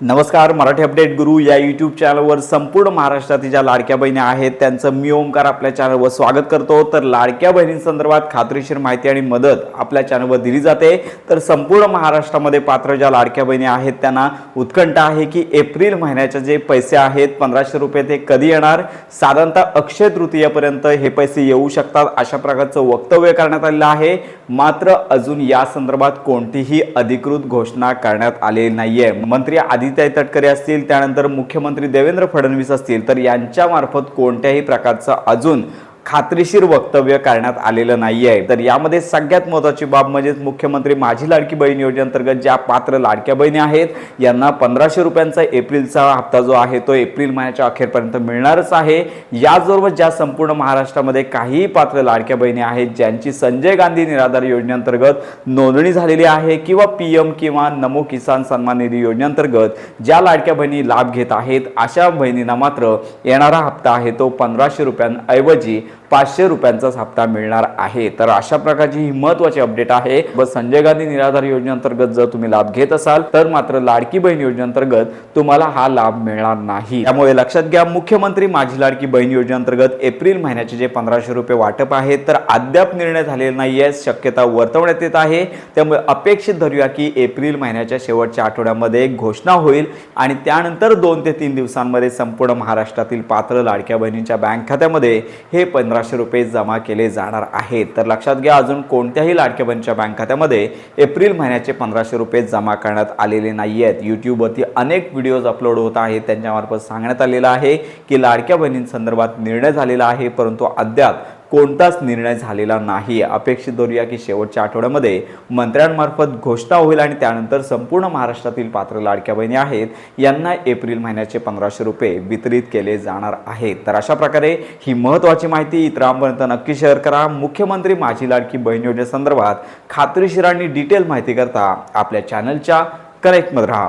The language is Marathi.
नमस्कार मराठी अपडेट गुरु या यूट्यूब चॅनलवर संपूर्ण महाराष्ट्रातील ज्या लाडक्या बहिणी आहेत त्यांचं मी ओमकार आपल्या चॅनलवर स्वागत करतो. तर लाडक्या बहिणींसंदर्भात खात्रीशीर माहिती आणि मदत आपल्या चॅनलवर दिली जाते. तर संपूर्ण महाराष्ट्रामध्ये पात्र ज्या लाडक्या बहिणी आहेत त्यांना उत्कंठा आहे की एप्रिल महिन्याचे जे पैसे आहेत पंधराशे रुपये ते कधी येणार? साधारणतः अक्षय तृतीयेपर्यंत हे पैसे येऊ शकतात अशा प्रकारचं वक्तव्य करण्यात आलेलं आहे. मात्र अजून या संदर्भात कोणतीही अधिकृत घोषणा करण्यात आलेली नाहीये. मंत्री आदित्य तटकरे असतील त्यानंतर मुख्यमंत्री देवेंद्र फडणवीस असतील तर यांच्यामार्फत कोणत्याही प्रकारचं अजून खात्रीशीर वक्तव्य करण्यात आलेलं नाही आहे तर यामध्ये सगळ्यात महत्त्वाची बाब म्हणजेच मुख्यमंत्री माझी लाडकी बहीण योजनेअंतर्गत ज्या पात्र लाडक्या बहिणी आहेत यांना पंधराशे रुपयांचा एप्रिलचा हप्ता जो आहे तो एप्रिल महिन्याच्या अखेरपर्यंत मिळणारच आहे. याचबरोबर ज्या संपूर्ण महाराष्ट्रामध्ये काही पात्र लाडक्या बहिणी आहेत ज्यांची संजय गांधी निराधार योजनेअंतर्गत नोंदणी झालेली आहे किंवा पी एम किंवा नमो किसान सन्मान निधी योजनेअंतर्गत ज्या लाडक्या बहिणी लाभ घेत आहेत अशा बहिणींना मात्र येणारा हप्ता आहे तो पंधराशे रुपयांऐवजी पाचशे रुपयांचाच हप्ता मिळणार आहे. तर अशा प्रकारची ही महत्वाची अपडेट आहे. व संजय गांधी निराधार योजनेअंतर्गत जर तुम्ही लाभ घेत असाल तर मात्र लाडकी बहीण योजनेअंतर्गत तुम्हाला हा लाभ मिळणार नाही. त्यामुळे लक्षात घ्या मुख्यमंत्री माझी लाडकी बहीण योजनेअंतर्गत एप्रिल महिन्याचे जे पंधराशे रुपये वाटप आहे तर अद्याप निर्णय झालेला नाहीये शक्यता वर्तवण्यात येत आहे. त्यामुळे अपेक्षित धरूया की एप्रिल महिन्याच्या शेवटच्या आठवड्यामध्ये एक घोषणा होईल आणि त्यानंतर दोन ते तीन दिवसांमध्ये संपूर्ण महाराष्ट्रातील पात्र लाडक्या बहिणींच्या बँक खात्यामध्ये हे पंधरा पंधराशे रुपये जमा केले जाणार आहेत. तर लक्षात घ्या अजून कोणत्याही लाडक्या बहिणीच्या बँक खात्यामध्ये एप्रिल महिन्याचे पंधराशे रुपये जमा करण्यात आलेले नाही आहेत यूट्यूबवरती अनेक व्हिडिओज अपलोड होत आहेत. त्यांच्यामार्फत सांगण्यात आलेलं आहे की लाडक्या बहिणींसंदर्भात निर्णय झालेला आहे परंतु अद्याप कोणताच निर्णय झालेला नाही. अपेक्षित धरूया की शेवटच्या आठवड्यामध्ये मंत्र्यांमार्फत घोषणा होईल आणि त्यानंतर संपूर्ण महाराष्ट्रातील पात्र लाडक्या बहिणी आहेत यांना एप्रिल महिन्याचे पंधराशे रुपये वितरित केले जाणार आहेत. तर अशा प्रकारे ही महत्त्वाची माहिती इतरांपर्यंत नक्की शेअर करा. मुख्यमंत्री माझी लाडकी बहीण योजनेसंदर्भात खात्रीशीर आणि डिटेल माहिती करता आपल्या चॅनलच्या कनेक्टमध्ये राहा.